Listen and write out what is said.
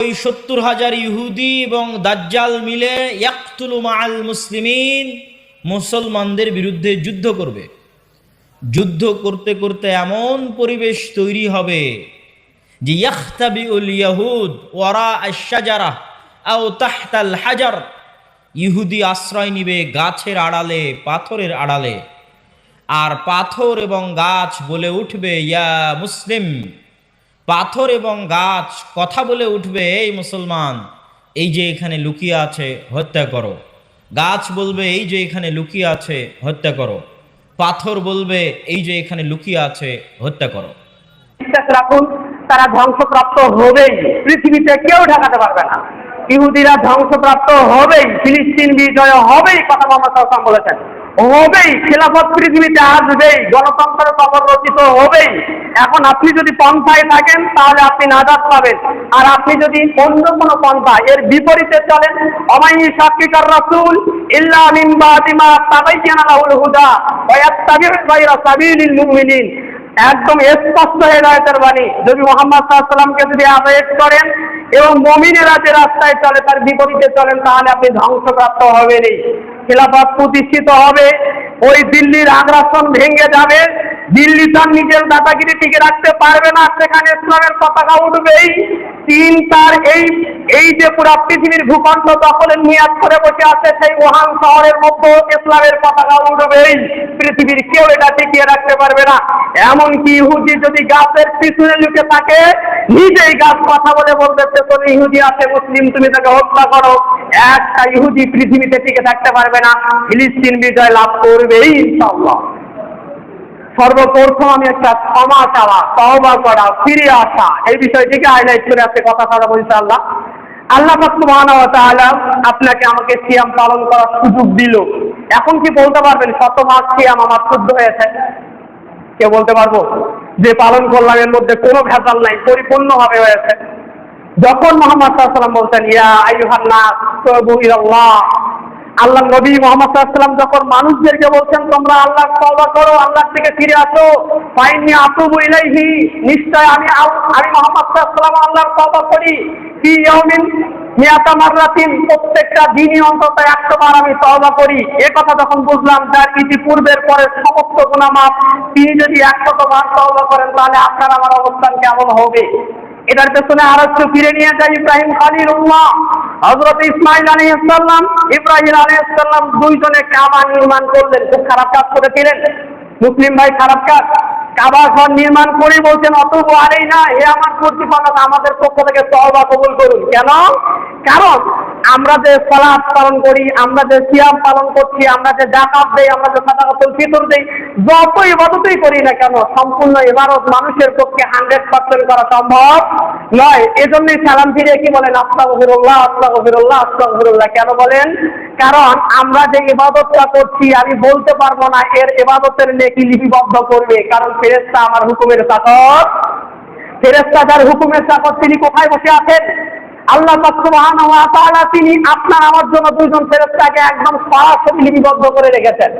ওই সত্তর হাজার ইহুদি এবং দাজ্জাল মিলে ইয়াকতুলু মাআল মুসলিমিন মুসলমানদের বিরুদ্ধে যুদ্ধ করবে। যুদ্ধ করতে করতে এমন পরিবেশ তৈরি হবে যে ইয়াখতাবি উল ইয়াহুদ ওয়ারা আশাজারা আও তাহতাল হাজার ইহুদি আশ্রয় নিবে গাছের আড়ালে, পাথরের আড়ালে। আর পাথর এবং গাছ বলে উঠবে, ইয়া মুসলিম পাথর এবং গাছ কথা বলে উঠবে, এই মুসলমান, এই যে এখানে লুকিয়ে আছে, হত্যা করো। গাছ বলবে, এই যে এখানে লুকিয়ে আছে, হত্যা করো। পাথর বলবে, এই যে এখানে লুকিয়ে আছে, হত্যা করো। রাখুন, তারা ধ্বংসপ্রাপ্ত হবেই, পৃথিবীতে কেউ ঢাকাতে পারবে না। ইহুদিরা ধ্বংসপ্রাপ্ত হবেই, ফিলিস্তিন বিজয় হবেই, কথা মোহাম্মদ বলেছেন। হবেই, খেলাফত পৃথিবীতে আসবেই গণতন্ত্রের কবর রচিত হবেই, এখন আপনি যদি পন্থায় থাকেন, তাহলে আপনি নাজাদ পাবেন। আর আপনি যদি অন্য কোনো পন্থা, এর বিপরীতে চলেন অমাই সাক্ষিকার রাসূল, ইল্লা মিন বাদিমা তাবাইয়ানা লাহুল হুদা ওয়া ইয়াত্তাবি'ু গায়রা একদম স্পষ্ট হেদায়তের বাণী। যদি মোহাম্মদ সাল্লামকে যদি আবেদ করেন এবং মমিনেরা যে রাস্তায় চলে তার বিপরীতে চলেন, তাহলে আপনি ধ্বংসপ্রাপ্ত হবেনই। খেলাফত প্রতিষ্ঠিত হবে, ওই দিল্লির আগ্রাসন ভেঙে যাবে দিল্লি তার নিজের দাদাগিরি টিকে রাখতে পারবে না, সেখানে ইসলামের পতাকা উঠবেই চীন তার এই এই যে পুরা পৃথিবীর ভূখণ্ড দখলের নিয়াদ করে বসে আছে, সেই ওহান শহরের মধ্যে ইসলামের পতাকা উঠবেই পৃথিবীর কেউ এটা টিকিয়ে রাখতে পারবে না। এমনকি ইহুদি যদি গাছের পিছনে লুকে থাকে, নিজেই গাছ কথা বলে বলতেছে, তোর ইহুদি আছে, মুসলিম, তুমি তাকে হত্যা করো। একটা ইহুদি পৃথিবীতে টিকে থাকতে পারবে না। ফিলিস্তিন বিজয় লাভ করবেই ইনশাআল্লাহ। সর্বপ্রথম আমি একটা ক্ষমা চাওয়া তহবা করা, ফিরে আসা, এই বিষয়টিকে হাইলাইট করে আজকে কথা বলব ইনশাআল্লাহ। আল্লাহ ওয়া তাআলা আপনাকে আমাকে সিয়াম পালন করার সুযোগ দিল। এখন কি বলতে পারবেন? শত মাস সিয়াম আমার শুদ্ধ হয়েছে। কে বলতে পারব? যে পালন করলাম এর মধ্যে কোনো ভেজাল নাই, পরিপূর্ণভাবে হয়েছে। যখন মোহাম্মদ সাল্লাম বলতেন, ইয়া ইলাল্লাহ। আল্লাহ নবী মোহাম্মদ যখন মানুষদেরকে বলছেন, তোমরা আল্লাহ তওবা করো আল্লাহ থেকে ফিরে আসো ফাইনি আতুবু ইলাইহি, নিশ্চয় আমি আমি মোহাম্মদ সাল্লাম আল্লাহর করি। ফি ইয়াউমিন মিয়াতা প্রত্যেকটা দিনই অন্তত একশো বার আমি তওবা করি। এ কথা যখন বুঝলাম, যার ইতিপূর্বের পরে সমস্ত গুনাহ তিনি যদি একশত বার তওবা করেন, তাহলে আপনার আমার অবস্থান কেমন হবে? এটার পেছনে আর একটু ফিরে নিয়ে যাই ইব্রাহিম খালিলুল্লাহ। হজরত ইসমাইল আলাইহিসসালাম ইব্রাহিম আলাইহিসসালাম দুইজনে কাবা নির্মাণ করলেন। খুব খারাপ কাজ করেছিলেন। মুসলিম ভাই, খারাপ কাজ। কাবা ঘর নির্মাণ করে বলছেন, অতব আরেই না হে আমার প্রতিপালক আমাদের পক্ষ থেকে তওবা কবুল করুন। কেন? কারণ আমরা যে সালাত পালন করি, আমরা যে সিয়াম পালন করছি, আমরা যে জাকাত দেই, আমরা যে সাদাকাতুল ফিতর দেই যত ইবাদতই করি না কেন, সম্পূর্ণ ইবাদত মানুষের পক্ষে হান্ড্রেড পার্সেন্ট করা সম্ভব নয়। এজন্যই সালাম ফিরে কি বলেন? আস্তাগফিরুল্লাহ আস্তাগফিরুল্লাহ আস্তাগফিরুল্লাহ। কেন বলেন? কারণ আমরা যে ইবাদতটা করছি, আমি বলতে পারব না এর ইবাদতের নেকি লিপিবদ্ধ করবে। কারণ ফেরেশতা আমার হুকুমের চাকর ফেরেশতা যার হুকুমের চাকর তিনি কোথায় বসে আছেন? আল্লাহ তিনি আপনার আমার জন্য দুইজন ফেরেশতাকে একদম সরাসরি লিপিবদ্ধ করে রেখেছেন।